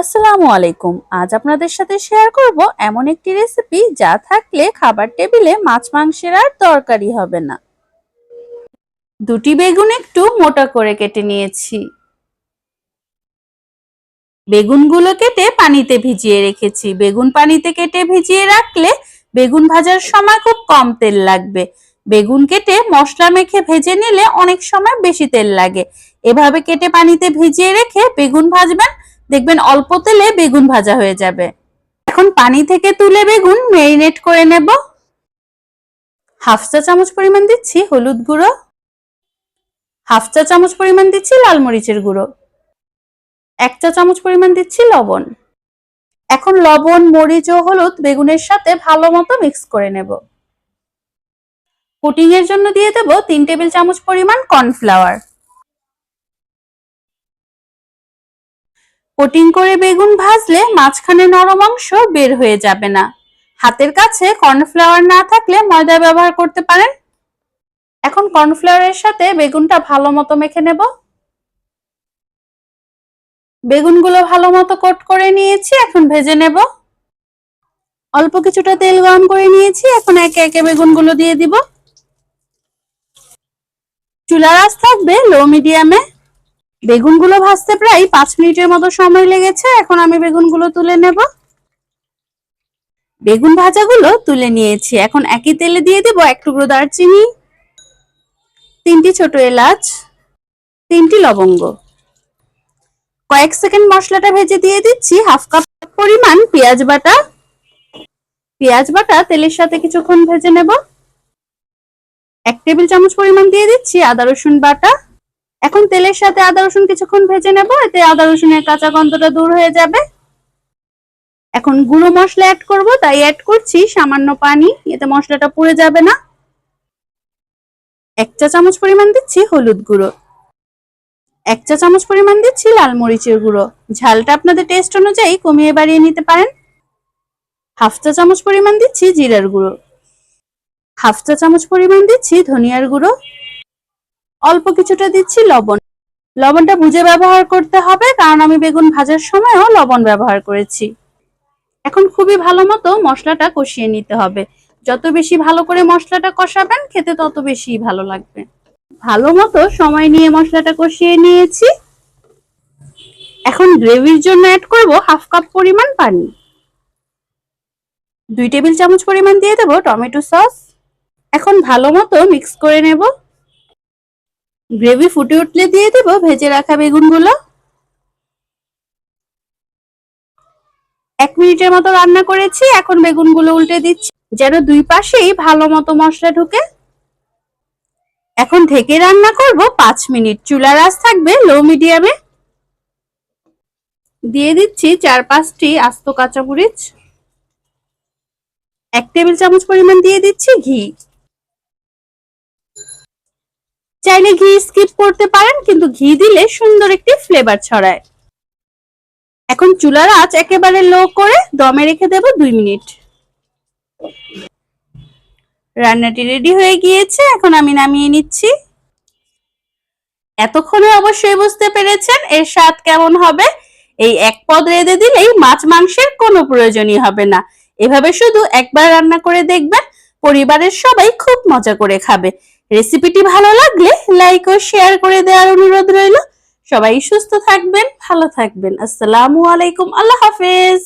আসসালামু আলাইকুম। আজ আপনাদের সাথে শেয়ার করব এমন একটি রেসিপি যা থাকলে খাবার টেবিলে মাছ মাংসের আর তরকারি হবে না। দুটি বেগুন একটু মোটা করে কেটে নিয়েছি। বেগুনগুলো কেটে পানিতে ভিজিয়ে রেখেছি। বেগুন পানিতে কেটে ভিজিয়ে রাখলে বেগুন ভাজার সময় খুব কম তেল লাগবে। বেগুন কেটে মশলা মেখে ভেজে নিলে অনেক সময় বেশি তেল লাগে। এভাবে কেটে পানিতে ভিজিয়ে রেখে বেগুন ভাজবেন দেখবেন অল্প তেলে বেগুন ভাজা হয়ে যাবে। এখন পানি থেকে তুলে বেগুন মেরিনেট করে নেব। হাফ চা চামচ পরিমাণ দিচ্ছি হলুদ গুঁড়ো। হাফ চা চামচ পরিমাণ দিচ্ছি লাল মরিচের গুঁড়ো। এক চা চামচ পরিমাণ দিচ্ছি লবণ। এখন লবণ, মরিচ ও হলুদ বেগুনের সাথে ভালো মতো মিক্স করে নেব। কুটিং এর জন্য দিয়ে দেব তিন টেবিল চামচ পরিমাণ কর্নফ্লাওয়ার। কোটিং করে বেগুন ভাজলে মাঝখানে নরম অংশ বের হয়ে যাবে না। হাতের কাছে কর্নফ্লাওয়ার না থাকলে ময়দা ব্যবহার করতে পারেন। এখন কর্নফ্লাওয়ারের সাথে বেগুনটা ভালো মতো মেখে নেব। বেগুনগুলো ভালো মতো কোট করে নিয়েছি, এখন ভেজে নেব। অল্প কিছুটা তেল গরম করে নিয়েছি, এখন একে একে বেগুনগুলো দিয়ে দিব। চুলার আঁচ থাকবে লো মিডিয়ামে। বেগুনগুলো ভাজতে প্রায় পাঁচ মিনিটের মতো সময় লেগেছে। এখন আমি বেগুনগুলো তুলে নেব। বেগুন ভাজাগুলো তুলে নিয়েছি। এখন একই তেলে দিয়ে দিব এক টুকরো দারচিনি, তিনটি ছোট এলাচ, তিনটি লবঙ্গ। কয়েক সেকেন্ড মশলাটা ভেজে দিয়ে দিচ্ছি। হাফ কাপ পরিমাণ পেঁয়াজ বাটা। পেঁয়াজ বাটা তেলের সাথে কিছুক্ষণ ভেজে নেব। এক টেবিল চামচ পরিমাণ দিয়ে দিচ্ছি আদা রসুন বাটা। এখন তেলের সাথে আদা রসুন কিছুক্ষণ ভেজে নেব, এতে আদা রসুনের কাঁচা গন্ধটা দূর হয়ে যাবে। এখন গুঁড়ো মশলা অ্যাড করব, তাই অ্যাড করছি সামান্য পানি, এতে মশলাটা পুড়ে যাবে না। এক চা চামচ পরিমাণ দিচ্ছি হলুদ গুঁড়ো। এক চা চামচ পরিমাণ দিচ্ছি লাল মরিচের গুঁড়ো। ঝালটা আপনাদের টেস্ট অনুযায়ী কমিয়ে বাড়িয়ে নিতে পারেন। হাফ চা চামচ পরিমাণ দিচ্ছি জিরার গুঁড়ো। হাফ চা চামচ পরিমাণ দিচ্ছি ধনিয়ার গুঁড়ো। অল্প কিছুটা দিচ্ছি লবণ। লবণটা বুঝে ব্যবহার করতে হবে, কারণ আমি বেগুন ভাজার সময়ও লবণ ব্যবহার করেছি। এখন খুবই ভালো মতো মশলাটা কষিয়ে নিতে হবে। যত বেশি ভালো করে মশলাটা কষাবেন, খেতে তত বেশি ভালো লাগবে। ভালো মতো সময় নিয়ে মশলাটা কষিয়ে নিয়েছি। এখন গ্রেভির জন্য অ্যাড করব হাফ কাপ পরিমাণ পানি। দুই টেবিল চামচ পরিমাণ দিয়ে দেবো টমেটো সস। এখন ভালো মতো মিক্স করে নেব। গ্রেভি ফুটে উঠলে দিয়ে দেবো, ভেজে রাখা বেগুনগুলো। এক মিনিটের মতো রান্না করেছি, এখন বেগুনগুলো উল্টে দিচ্ছি, যেন দুই পাশেই ভালো মতো মশলা ঢুকে। এখন ঢেকে রান্না করব পাঁচ মিনিট, চুলার আঁচ থাকবে লো মিডিয়ামে। দিয়ে দিচ্ছি চার পাঁচটি আস্ত কাঁচামরিচ। এক টেবিল চামচ পরিমাণ দিয়ে দিচ্ছি ঘি। চাইলে ঘি স্কিপ করতে পারেন, কিন্তু ঘি দিলে সুন্দর একটি ফ্লেভার ছড়ায়। এখন চুলার আঁচ একেবারে লো করে দমে রেখে দেব দুই মিনিট। রান্নাটি রেডি হয়ে গিয়েছে, এখন আমি নামিয়ে নিচ্ছি। এতক্ষণে অবশ্যই বুঝতে পেরেছেন এর স্বাদ কেমন হবে। এই এক পদ রেঁধে দিলেই মাছ মাংসের কোনো প্রয়োজনই হবে না। এভাবে শুধু একবার রান্না করে দেখবেন, পরিবারের সবাই খুব মজা করে খাবে। রেসিপিটি ভালো লাগলে লাইক ও শেয়ার করে দেওয়ার অনুরোধ রইল। সবাই সুস্থ থাকবেন, ভালো থাকবেন। আসসালামু আলাইকুম, আল্লাহ হাফেজ।